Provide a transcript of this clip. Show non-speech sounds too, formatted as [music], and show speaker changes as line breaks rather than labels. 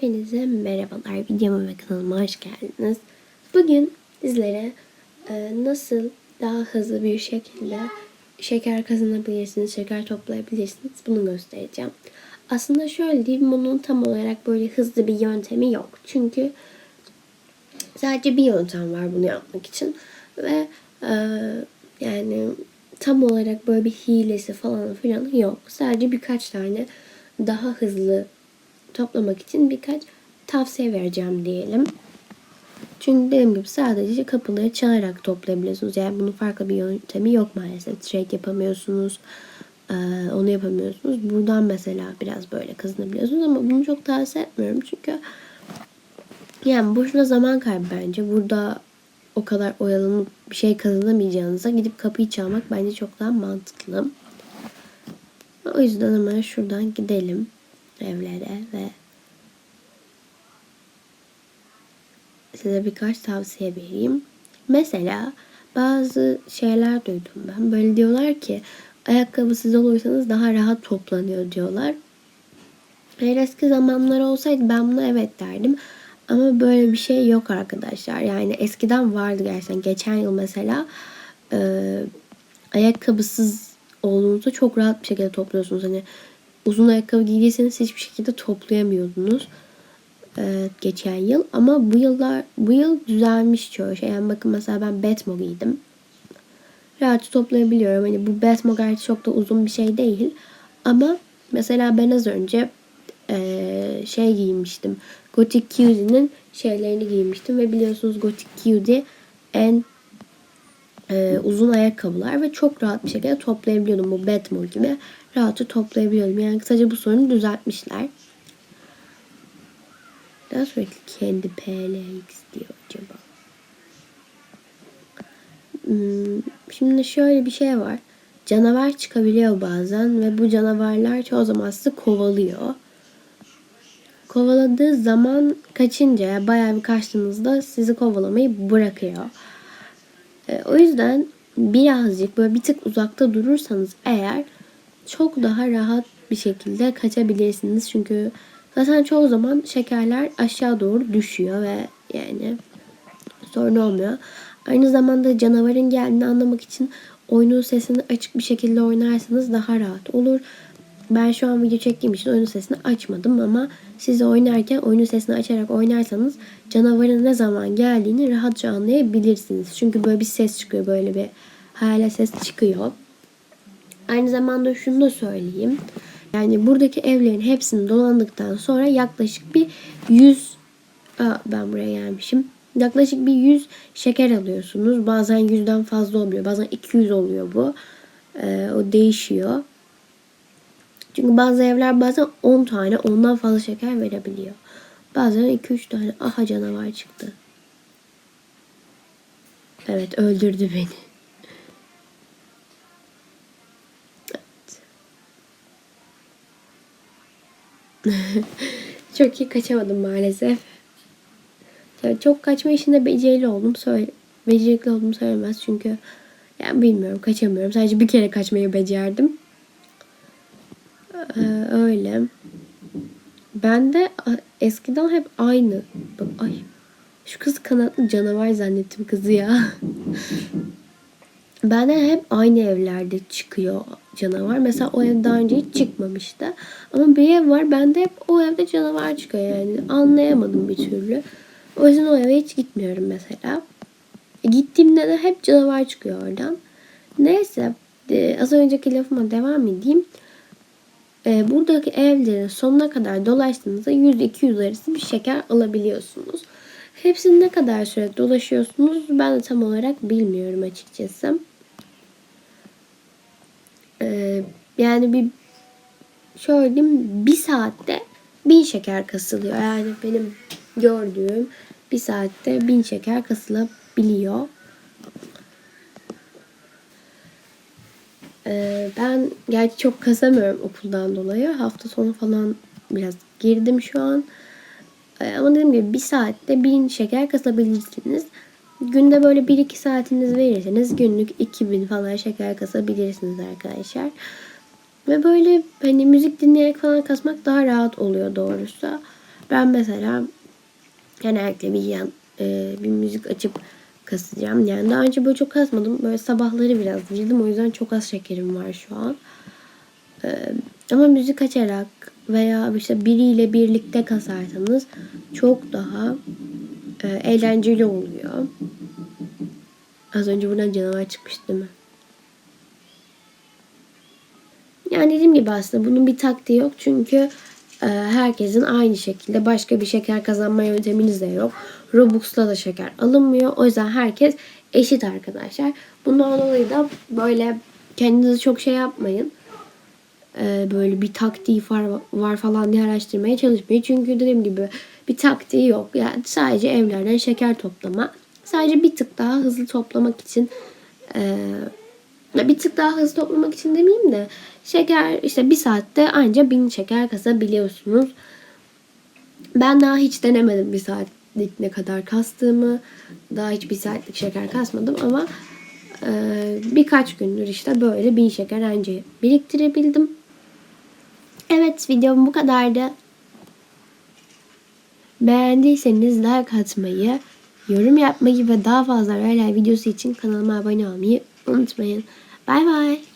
Hepinize merhabalar. Videoma ve kanalıma hoş geldiniz. Bugün sizlere e, nasıl daha hızlı bir şekilde şeker kazanabilirsiniz, şeker toplayabilirsiniz bunu göstereceğim. Aslında şöyle diyeyim, bunun tam olarak böyle hızlı bir yöntemi yok. Çünkü sadece bir yöntem var bunu yapmak için. Ve e, yani tam olarak böyle bir hilesi falan filan yok. Sadece birkaç tane daha hızlı toplamak için birkaç tavsiye vereceğim diyelim. Çünkü dediğim gibi sadece kapıları çalarak toplayabiliyorsunuz. Yani bunun farklı bir yöntemi yok maalesef. Trade yapamıyorsunuz. Ee, onu yapamıyorsunuz. Buradan mesela biraz böyle kazanabiliyorsunuz ama bunu çok tavsiye etmiyorum. Çünkü yani boşuna zaman kaybı bence. Burada o kadar oyalanıp bir şey kazanamayacağınıza gidip kapıyı çalmak bence çok daha mantıklı. O yüzden hemen şuradan gidelim evlere ve size birkaç tavsiye vereyim. Mesela bazı şeyler duydum ben. Böyle diyorlar ki ayakkabısız olursanız daha rahat toplanıyor diyorlar. Eğer eski zamanlar olsaydı ben buna evet derdim. Ama böyle bir şey yok arkadaşlar. Yani eskiden vardı gerçekten. Geçen yıl mesela e, ayakkabısız olduğunuzda çok rahat bir şekilde topluyorsunuz. Hani uzun ayakkabı giydiyseniz hiçbir şekilde toplayamıyordunuz e, geçen yıl. Ama bu yıllar bu yıl düzelmiş çoğu şey. Yani bakın mesela ben Batmo giydim. Rahatça toplayabiliyorum. Hani bu Batmo gerçi çok da uzun bir şey değil. Ama mesela ben az önce e, şey giymiştim. Gothic Cuties şeylerini giymiştim ve biliyorsunuz Gothic Cutie en e, uzun ayakkabılar ve çok rahat bir şekilde toplayabiliyordum. Bu Batmore gibi rahatça toplayabiliyordum. Yani kısaca bu sorunu düzeltmişler. Daha sürekli kendi PLX diyor acaba. Hmm, şimdi şöyle bir şey var. Canavar çıkabiliyor bazen ve bu canavarlar çoğu zaman sizi kovalıyor. Kovaladığı zaman kaçınca bayağı bir kaçtığınızda sizi kovalamayı bırakıyor. E, o yüzden birazcık böyle bir tık uzakta durursanız eğer çok daha rahat bir şekilde kaçabilirsiniz. Çünkü zaten çoğu zaman şekerler aşağı doğru düşüyor ve yani sorun olmuyor. Aynı zamanda canavarın geldiğini anlamak için oyunun sesini açık bir şekilde oynarsanız daha rahat olur. Ben şu an video çektiğim için oyunun sesini açmadım ama siz oynarken oyunun sesini açarak oynarsanız canavarın ne zaman geldiğini rahatça anlayabilirsiniz. Çünkü böyle bir ses çıkıyor. Böyle bir hayale ses çıkıyor. Aynı zamanda şunu da söyleyeyim. Yani buradaki evlerin hepsini dolandıktan sonra yaklaşık bir 100 Aa, ben buraya gelmişim. Yaklaşık bir 100 şeker alıyorsunuz. Bazen 100'den fazla oluyor. Bazen 200 oluyor bu. Ee, o değişiyor. Çünkü bazı evler bazen 10 tane ondan fazla şeker verebiliyor. Bazen 2-3 tane. Aha canavar çıktı. Evet öldürdü beni. [laughs] çok iyi kaçamadım maalesef. Yani çok kaçma işinde becerili oldum. Söyle, becerikli oldum söylemez çünkü yani bilmiyorum kaçamıyorum. Sadece bir kere kaçmayı becerdim. Ee, öyle. Ben de eskiden hep aynı. Bak, ay. Şu kız kanatlı canavar zannettim kızı ya. [laughs] ben de hep aynı evlerde çıkıyor canavar. Mesela o ev daha önce hiç çıkmamıştı. Ama bir ev var. Bende hep o evde canavar çıkıyor yani. Anlayamadım bir türlü. O yüzden o eve hiç gitmiyorum mesela. E, gittiğimde de hep canavar çıkıyor oradan. Neyse. E, az önceki lafıma devam edeyim e, buradaki evlerin sonuna kadar dolaştığınızda 100-200 arası bir şeker alabiliyorsunuz. Hepsini ne kadar süre dolaşıyorsunuz ben de tam olarak bilmiyorum açıkçası. E, yani bir şöyle diyeyim bir saatte bin şeker kasılıyor. Yani benim gördüğüm bir saatte bin şeker kasılabiliyor. Ee, ben gerçi çok kasamıyorum okuldan dolayı. Hafta sonu falan biraz girdim şu an. Ee, ama dediğim gibi bir saatte bin şeker kasabilirsiniz. Günde böyle 1-2 saatiniz verirseniz günlük 2000 falan şeker kasabilirsiniz arkadaşlar. Ve böyle hani müzik dinleyerek falan kasmak daha rahat oluyor doğrusu. Ben mesela genellikle bir yan e, bir müzik açıp kasacağım. Yani daha önce böyle çok kasmadım. Böyle sabahları biraz girdim. O yüzden çok az şekerim var şu an. E, ama müzik açarak veya işte biriyle birlikte kasarsanız çok daha e, eğlenceli oluyor. Az önce buradan canavar çıkmıştı değil mi? Yani dediğim gibi aslında bunun bir taktiği yok. Çünkü e, herkesin aynı şekilde başka bir şeker kazanma yönteminiz de yok. Robux'la da şeker alınmıyor. O yüzden herkes eşit arkadaşlar. Bundan dolayı da böyle kendinizi çok şey yapmayın. E, böyle bir taktiği var, var falan diye araştırmaya çalışmayın. Çünkü dediğim gibi bir taktiği yok. Yani sadece evlerden şeker toplama. Sadece bir tık daha hızlı toplamak için e, bir tık daha hızlı toplamak için demeyeyim de şeker işte bir saatte anca bin şeker kasabiliyorsunuz. Ben daha hiç denemedim bir saatlik ne kadar kastığımı. Daha hiç bir saatlik şeker kasmadım ama e, birkaç gündür işte böyle bin şeker anca biriktirebildim. Evet videom bu kadardı. Beğendiyseniz like atmayı, yorum yapmayı ve daha fazla raylar videosu için kanalıma abone olmayı unutmayın. Bay bay.